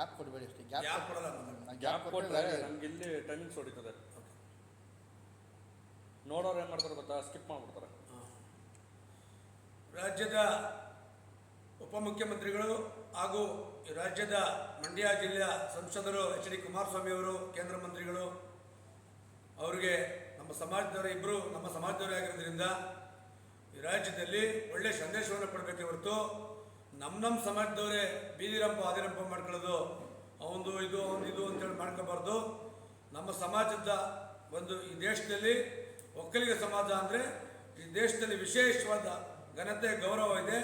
Gap ಕೊಡಬೇಡಿ ಅಷ್ಟೇ. ಯಾಕೆ ಗ್ಯಾಪ್ ಕೊಡಲ್ಲ. ಗ್ಯಾಪ್ ಕೊಟ್ಟರೆ ನಮ್ಗೆ ಇಲ್ಲಿ ಟೈಮಿಂಗ್ಸ್ ಹೊಡಿತದೆ. ನೋಡೋರು ಏನು ಮಾಡ್ತಾರೆ ಗೊತ್ತಾ? ಸ್ಕಿಪ್ ಮಾಡ್ಬಿಡ್ತಾರೆ. ರಾಜ್ಯದ ಉಪಮುಖ್ಯಮಂತ್ರಿಗಳು ಹಾಗೂ ರಾಜ್ಯದ ಮಂಡ್ಯ ಜಿಲ್ಲೆಯ ಸಂಸದರು ಎಚ್ ಡಿ ಕುಮಾರಸ್ವಾಮಿ ಅವರು ಕೇಂದ್ರ ಮಂತ್ರಿಗಳು ಅವರಿಗೆ ನಮ್ಮ ಸಮಾಜದವರು ಇಬ್ಬರು ನಮ್ಮ ಸಮಾಜದವರೇ ಆಗಿರೋದ್ರಿಂದ ಈ ರಾಜ್ಯದಲ್ಲಿ ಒಳ್ಳೆಯ ಸಂದೇಶವನ್ನು ಕೊಡಬೇಕೆ ಹೊರತು ನಮ್ಮ ನಮ್ಮ ಸಮಾಜದವರೇ ಬೀದಿರಂಪ ಅದಿರಂಪ ಮಾಡ್ಕೊಳ್ಳೋದು, ಅವಂದು ಇದು ಅವನು ಇದು ಅಂತೇಳಿ ಮಾಡ್ಕೋಬಾರ್ದು. ನಮ್ಮ ಸಮಾಜದ ಒಂದು ಈ ದೇಶದಲ್ಲಿ ಒಕ್ಕಲಿಗ ಸಮಾಜ ಅಂದರೆ ಈ ದೇಶದಲ್ಲಿ ವಿಶೇಷವಾದ ಘನತೆ, ಗೌರವ ಇದೆ.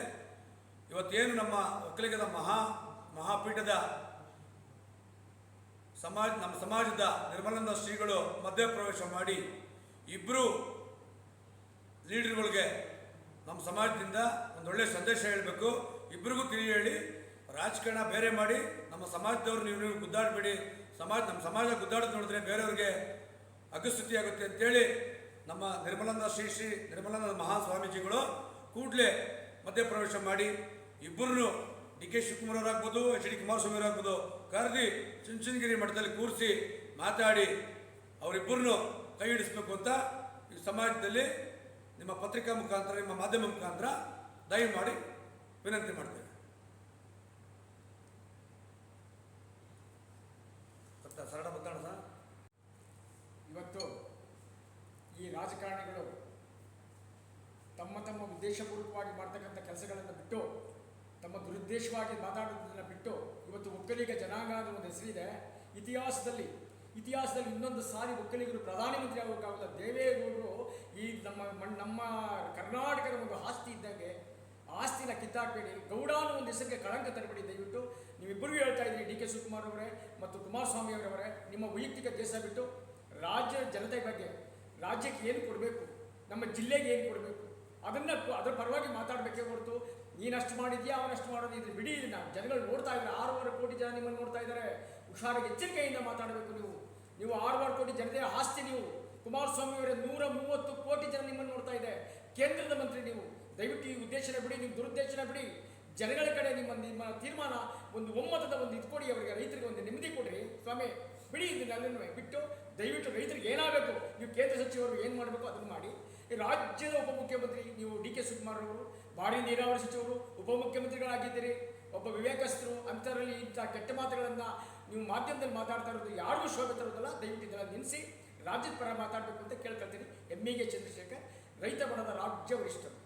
ಇವತ್ತೇನು ನಮ್ಮ ಒಕ್ಕಲಿಗದ ಮಹಾ, ಮಹಾಪೀಠದ ಸಮಾಜ, ನಮ್ಮ ಸಮಾಜದ ನಿರ್ಮಲಾನಂದ ಶ್ರೀಗಳು ಮಧ್ಯಪ್ರವೇಶ ಮಾಡಿ ಇಬ್ಬರು ಲೀಡರ್ಗಳಿಗೆ ನಮ್ಮ ಸಮಾಜದಿಂದ ಒಂದು ಒಳ್ಳೆಯ ಸಂದೇಶ ಹೇಳಬೇಕು. ಇಬ್ಬರಿಗೂ ತಿಳಿ ಹೇಳಿ, ರಾಜಕಾರಣ ಬೇರೆ ಮಾಡಿ, ನಮ್ಮ ಸಮಾಜದವ್ರು ನೀವು ನೀವು ಗುದ್ದಾಡಬೇಡಿ. ಸಮಾಜ, ನಮ್ಮ ಸಮಾಜ ಗುದ್ದಾಡೋದು ನೋಡಿದ್ರೆ ಬೇರೆಯವ್ರಿಗೆ ಅಗಸ್ಥಿತಿ ಆಗುತ್ತೆ ಅಂತೇಳಿ ನಮ್ಮ ನಿರ್ಮಲಾನಂದ ಶ್ರೀ ಶ್ರೀ ನಿರ್ಮಲಾನಂದ ಮಹಾಸ್ವಾಮೀಜಿಗಳು ಕೂಡಲೇ ಮಧ್ಯಪ್ರವೇಶ ಮಾಡಿ, ಇಬ್ಬರನ್ನು ಡಿ ಕೆ ಶಿವಕುಮಾರ್ ಅವರಾಗ್ಬೋದು, ಎಚ್ ಡಿ ಕುಮಾರಸ್ವಾಮಿ ಅವರಾಗ್ಬೋದು ಕರೆದಿ ಚುಂಚನಗಿರಿ ಮಠದಲ್ಲಿ ಕೂರಿಸಿ ಮಾತಾಡಿ, ಅವರಿಬ್ಬರನ್ನು ಕೈ ಹಿಡಿಸ್ಬೇಕು ಅಂತ ಈ ಸಮಾಜದಲ್ಲಿ ನಿಮ್ಮ ಪತ್ರಿಕಾ ಮುಖಾಂತರ, ನಿಮ್ಮ ಮಾಧ್ಯಮ ಮುಖಾಂತರ ದಯಮಾಡಿ ವಿನಂತಿ ಮಾಡ್ತೇನೆ. ಗೊತ್ತಾ ಸರಳ ಸರ್. ಇವತ್ತು ಈ ರಾಜಕಾರಣಿಗಳು ತಮ್ಮ ತಮ್ಮ ಉದ್ದೇಶಪೂರ್ವಕವಾಗಿ ಮಾಡ್ತಕ್ಕಂಥ ಕೆಲಸಗಳನ್ನು ಬಿಟ್ಟು, ತಮ್ಮ ದುರುದ್ದೇಶವಾಗಿ ಮಾತಾಡುವುದನ್ನು ಬಿಟ್ಟು, ಇವತ್ತು ಒಕ್ಕಲಿಗ ಜನಾಂಗ ಒಂದು ಹೆಸರಿದೆ. ಇತಿಹಾಸದಲ್ಲಿ ಇತಿಹಾಸದಲ್ಲಿ ಇನ್ನೊಂದು ಸಾರಿ ಒಕ್ಕಲಿಗರು ಪ್ರಧಾನಮಂತ್ರಿ ಆಗೋಕ್ಕಾಗಲ್ಲ ದೇವೇಗೌಡರು ಈ ನಮ್ಮ ಮಣ್- ನಮ್ಮ ಕರ್ನಾಟಕದ ಒಂದು ಆಸ್ತಿ ಇದ್ದಂಗೆ ಆಸ್ತಿನ ಕಿತ್ತಾಕ್ಬೇಡಿ ಗೌಡ ಅನ್ನೋ ಒಂದು ಹೆಸರಿಗೆ ಕಳಂಕ ತರಬೇಡಿ ದಯವಿಟ್ಟು. ನೀವಿಬ್ಬರಿಗೂ ಹೇಳ್ತಾ ಇದ್ದೀರಿ ಡಿ ಕೆ ಶಿವಕುಮಾರ್ ಅವರೇ ಮತ್ತು ಕುಮಾರಸ್ವಾಮಿ ಅವರವರೇ, ನಿಮ್ಮ ವೈಯಕ್ತಿಕ ದೇಶ ಬಿಟ್ಟು ರಾಜ್ಯ ಜನತೆ ಬಗ್ಗೆ, ರಾಜ್ಯಕ್ಕೆ ಏನು ಕೊಡಬೇಕು, ನಮ್ಮ ಜಿಲ್ಲೆಗೆ ಏನು ಕೊಡಬೇಕು, ಅದನ್ನ ಅದರ ಪರವಾಗಿ ಮಾತಾಡಬೇಕೇ ಹೊರತು, ನೀನಷ್ಟು ಮಾಡಿದ್ಯಾ, ಅವನಷ್ಟು ಮಾಡೋದು ಇದ್ರೆ ಬಿಡಿ, ಇದನ್ನ ಜನಗಳು ನೋಡ್ತಾ ಇದ್ದಾರೆ. ಆರೂವರೆ ಕೋಟಿ ಜನ ನಿಮ್ಮನ್ನು ನೋಡ್ತಾ ಇದ್ದಾರೆ. ಹುಷಾರಾಗಿ ಎಚ್ಚರಿಕೆಯಿಂದ ಮಾತಾಡಬೇಕು ನೀವು. ನೀವು ಆರೂವರೆ ಕೋಟಿ ಜನತೆಯ ಆಸ್ತಿ ನೀವು. ಕುಮಾರಸ್ವಾಮಿ ಅವರೇ ನೂರ ಮೂವತ್ತು ಕೋಟಿ ಜನ ನಿಮ್ಮನ್ನು ನೋಡ್ತಾ ಇದೆ. ಕೇಂದ್ರದ ಮಂತ್ರಿ ನೀವು. ದಯವಿಟ್ಟು ಈ ಉದ್ದೇಶನ ಬಿಡಿ, ನಿಮ್ಮ ದುರುದ್ದೇಶನ ಬಿಡಿ. ಜನಗಳ ಕಡೆ ನಿಮ್ಮ ನಿಮ್ಮ ತೀರ್ಮಾನ ಒಂದು ಒಮ್ಮತದ ಒಂದು ಇದು ಕೊಡಿ ಅವರಿಗೆ ರೈತರಿಗೆ ಒಂದು ನೆಮ್ಮದಿ ಕೊಡಿರಿ. ಸ್ವಾಮಿ, ಬಿಡಿ ಇದನ್ನೆಲ್ಲನೂ ಬಿಟ್ಟು, ದಯವಿಟ್ಟು ರೈತರಿಗೆ ಏನಾಗಬೇಕು, ನೀವು ಕೇಂದ್ರ ಸಚಿವರು ಏನು ಮಾಡಬೇಕು ಅದನ್ನು ಮಾಡಿ. ರಾಜ್ಯದ ಉಪಮುಖ್ಯಮಂತ್ರಿ ನೀವು ಡಿ ಕೆ ಶಿವಕುಮಾರ್ ಅವರು ಭಾರಿ ನೀರಾವರಿ ಸಚಿವರು, ಉಪಮುಖ್ಯಮಂತ್ರಿಗಳಾಗಿದ್ದೀರಿ. ಒಬ್ಬ ವಿವೇಕಸ್ಥರು, ಅಂಥದ್ರಲ್ಲಿ ಇಂಥ ಕೆಟ್ಟ ಮಾತುಗಳನ್ನು ನೀವು ಮಾಧ್ಯಮದಲ್ಲಿ ಮಾತಾಡ್ತಾ ಇರೋದು ಯಾರಿಗೂ ಶೋಭೆ ತರೋದಲ್ಲ. ದಯವಿಟ್ಟು ಇದನ್ನು ನಿಲ್ಲಿಸಿ, ರಾಜ್ಯದ ಪರ ಮಾತಾಡಬೇಕು ಅಂತ ಕೇಳ್ಕೊಳ್ತೀನಿ. ಎಮ್ಮಿಗೆ ಚಂದ್ರಶೇಖರ್, ರೈತ ಬಣದ ರಾಜ್ಯ ವರಿಷ್ಠರು